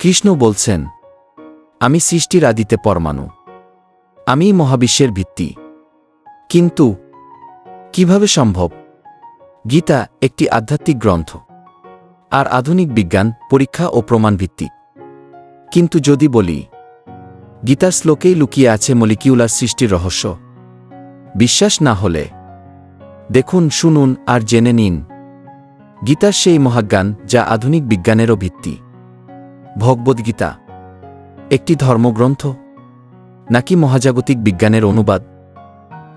কৃষ্ণ বলছেন, আমি সৃষ্টির আদিতে পরমাণু। আমি মহাবিশ্বের ভিত্তি। কিন্তু কীভাবে সম্ভব? গীতা একটি আধ্যাত্মিক গ্রন্থ, আর আধুনিক বিজ্ঞান, পরীক্ষা ও প্রমাণ ভিত্তিক কিন্তু যদি বলি, গীতার শ্লোকেই লুকিয়ে আছে মলিকিউলার সৃষ্টির রহস্য। বিশ্বাস না হলে, দেখুন, শুনুন আর জেনে নিন। গীতার সেই মহাজ্ঞান যা আধুনিক বিজ্ঞানেরও ভিত্তি। ভগবদ্গীতা, একটি ধর্মগ্রন্থ, নাকি মহাজাগতিক বিজ্ঞানের অনুবাদ?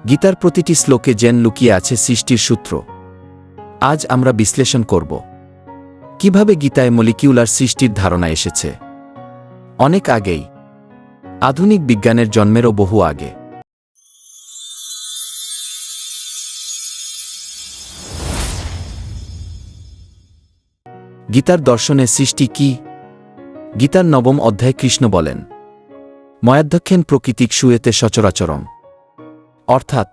গীতার প্রতিটি শ্লোকে জেন লুকিয়ে আছে সৃষ্টির সূত্র। আজ আমরা বিশ্লেষণ করব। কীভাবে গীতায় মলিকিউলার সৃষ্টির ধারণা এসেছে? অনেক আগেই। আধুনিক বিজ্ঞানের জন্মেরও বহু আগে। গীতার দর্শনে সৃষ্টি কি গীতার নবম অধ্যায় কৃষ্ণ বলেন, ময়াধ্যক্ষেন প্রকৃতিক সুয়েতে সচরাচরম। অর্থাৎ,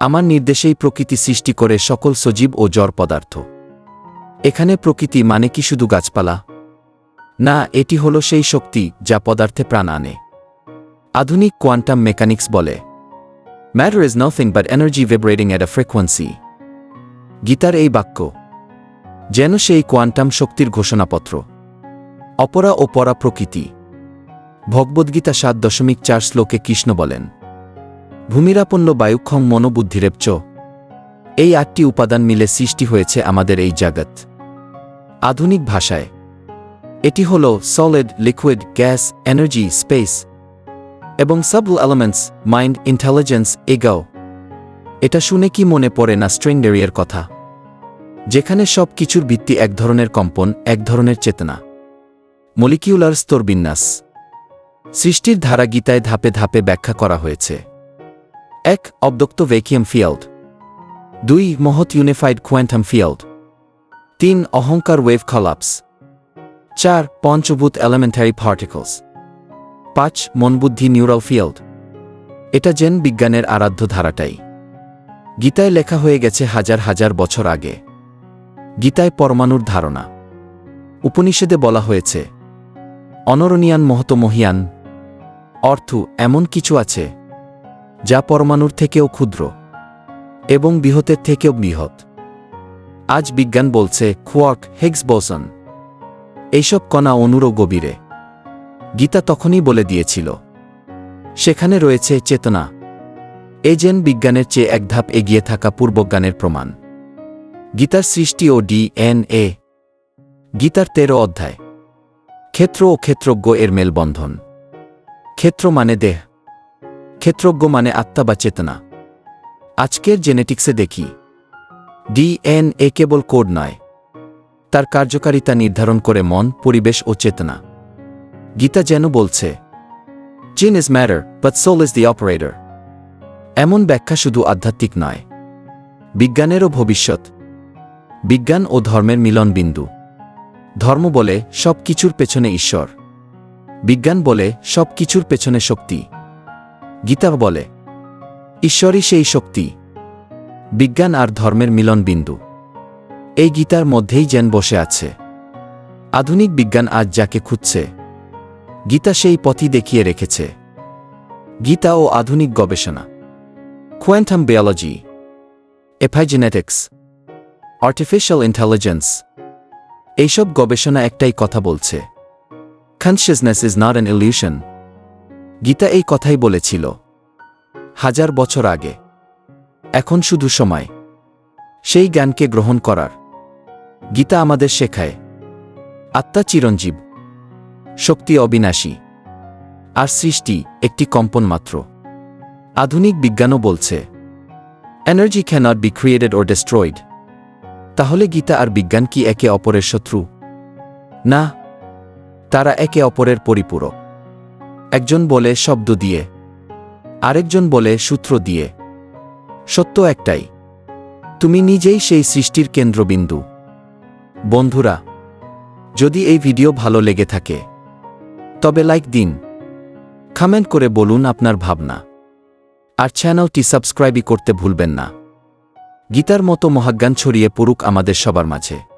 আমার নির্দেশেই প্রকৃতি সৃষ্টি করে সকল সজীব ও জড় পদার্থ। এখানে প্রকৃতি মানে কি শুধু গাছপালা? না, এটি হল সেই শক্তি যা পদার্থে প্রাণ আনে। আধুনিক কোয়ান্টাম মেকানিক্স বলে, matter is nothing but energy vibrating at a frequency. গীতার এই বাক্য, যেন সেই কোয়ান্টাম শক্তির ঘোষণাপত্র। অপরা ও পরা প্রকৃতি। ভগবদ্গীতা সাত দশমিক চার শ্লোকে কৃষ্ণ বলেন, ভূমিরাপন্ন বায়ুক্ষম মনোবুদ্ধিরেপচ। এই আটটি উপাদান মিলে সৃষ্টি হয়েছে আমাদের এই জগৎ আধুনিক ভাষায়। এটি হল solid liquid gas energy space এবং সাব এলিমেন্টস মাইন্ড ইন্টেলিজেন্স এগাও এটা শুনে কি মনে পড়ে না স্ট্রেন্ডেরিয়ার কথা? যেখানে সব কিছুর ভিত্তি এক ধরনের কম্পন, এক ধরনের চেতনা। মলিকিউলার স্তরবিন্যাস। সৃষ্টির ধারা গীতায় ধাপে ধাপে ব্যাখ্যা করা হয়েছে। এক, অবদক্ত ভ্যাকিয়াম ফিল্ড দুই, মহৎ ইউনিফাইড কোয়ান্টাম ফিল্ড তিন, অহংকার ওয়েভ কলাপস। চার, পঞ্চভূত এলিমেন্টারি পার্টিকলস। পাঁচ, মনবুদ্ধি নিউরাল ফিল্ড এটা জেন বিজ্ঞানের আরাধ্য ধারাটাই। গীতায় লেখা হয়ে গেছে হাজার হাজার বছর আগে। গীতায় পরমাণুর ধারণা। উপনিষদে বলা হয়েছে অনরনিয়ান মহত মহিয়ান, অর্থ এমন কিছু আছে, যা পরমাণুর থেকেও ক্ষুদ্র এবং বৃহতের থেকেও বৃহৎ। আজ বিজ্ঞান বলছে খোয়াক হেগস বোসন এইসব কণা অনুরও গভীরে। গীতা তখনই বলে দিয়েছিল, সেখানে রয়েছে চেতনা এজেন বিজ্ঞানের চেয়ে এক ধাপ এগিয়ে থাকা পূর্বজ্ঞানের প্রমাণ। গীতার সৃষ্টি ও ডি এন এ গীতার তেরো অধ্যায়। ক্ষেত্র ও ক্ষেত্রজ্ঞ এর মেলবন্ধন। ক্ষেত্র মানে দেহ। ক্ষেত্রজ্ঞ মানে আত্মা বা চেতনা। আজকের জেনেটিক্সে দেখি। ডিএনএ কেবল কোড নয়। তার কার্যকারিতা নির্ধারণ করে মন, পরিবেশ ও চেতনা। গীতা যেন বলছে gene is matter but soul is the operator এমন ব্যাখ্যা শুধু আধ্যাত্মিক নয়। বিজ্ঞানেরও ভবিষ্যৎ। বিজ্ঞান ও ধর্মের মিলন বিন্দু ধর্ম বলে সব কিছুর পেছনে ঈশ্বর। বিজ্ঞান বলে সব কিছুর পেছনে শক্তি। গীতা বলে ঈশ্বরই সেই শক্তি। বিজ্ঞান আর ধর্মের মিলন বিন্দু। এই গীতার মধ্যেই যেন বসে আছে। আধুনিক বিজ্ঞান আজ যাকে খুঁজছে। গীতা সেই পথই দেখিয়ে রেখেছে। গীতা ও আধুনিক গবেষণা। Quantum biology epigenetics. Artificial intelligence এইসব গবেষণা একটাই কথা বলছে। Consciousness is not an illusion Gita এই কথাই বলেছিল। হাজার বছর আগে। এখন শুধু সময়। সেই জ্ঞানকে গ্রহণ করার। গীতা আমাদের শেখায়। আত্মা চিরঞ্জীব। শক্তি অবিনাশী। আর সৃষ্টি একটি কম্পন মাত্র। আধুনিক বিজ্ঞানও বলছে। Energy cannot be created or destroyed তাহলে গীতা আর বিজ্ঞান কি একে অপরের শত্রু? না। তারা একে অপরের পরিপূরক। একজন বলে শব্দ দিয়ে, আরেকজন বলে সূত্র দিয়ে। সত্য একটাই। তুমি নিজেই সেই সৃষ্টির কেন্দ্রবিন্দু। বন্ধুরা, যদি এই ভিডিও ভালো লেগে থাকে, তবে লাইক দিন। কমেন্ট করে বলুন আপনার ভাবনা। আর চ্যানেলটি সাবস্ক্রাইবই করতে ভুলবেন না। গীতার মতো মহাজ্ঞান ছড়িয়ে পড়ুক আমাদের সবার মাঝে।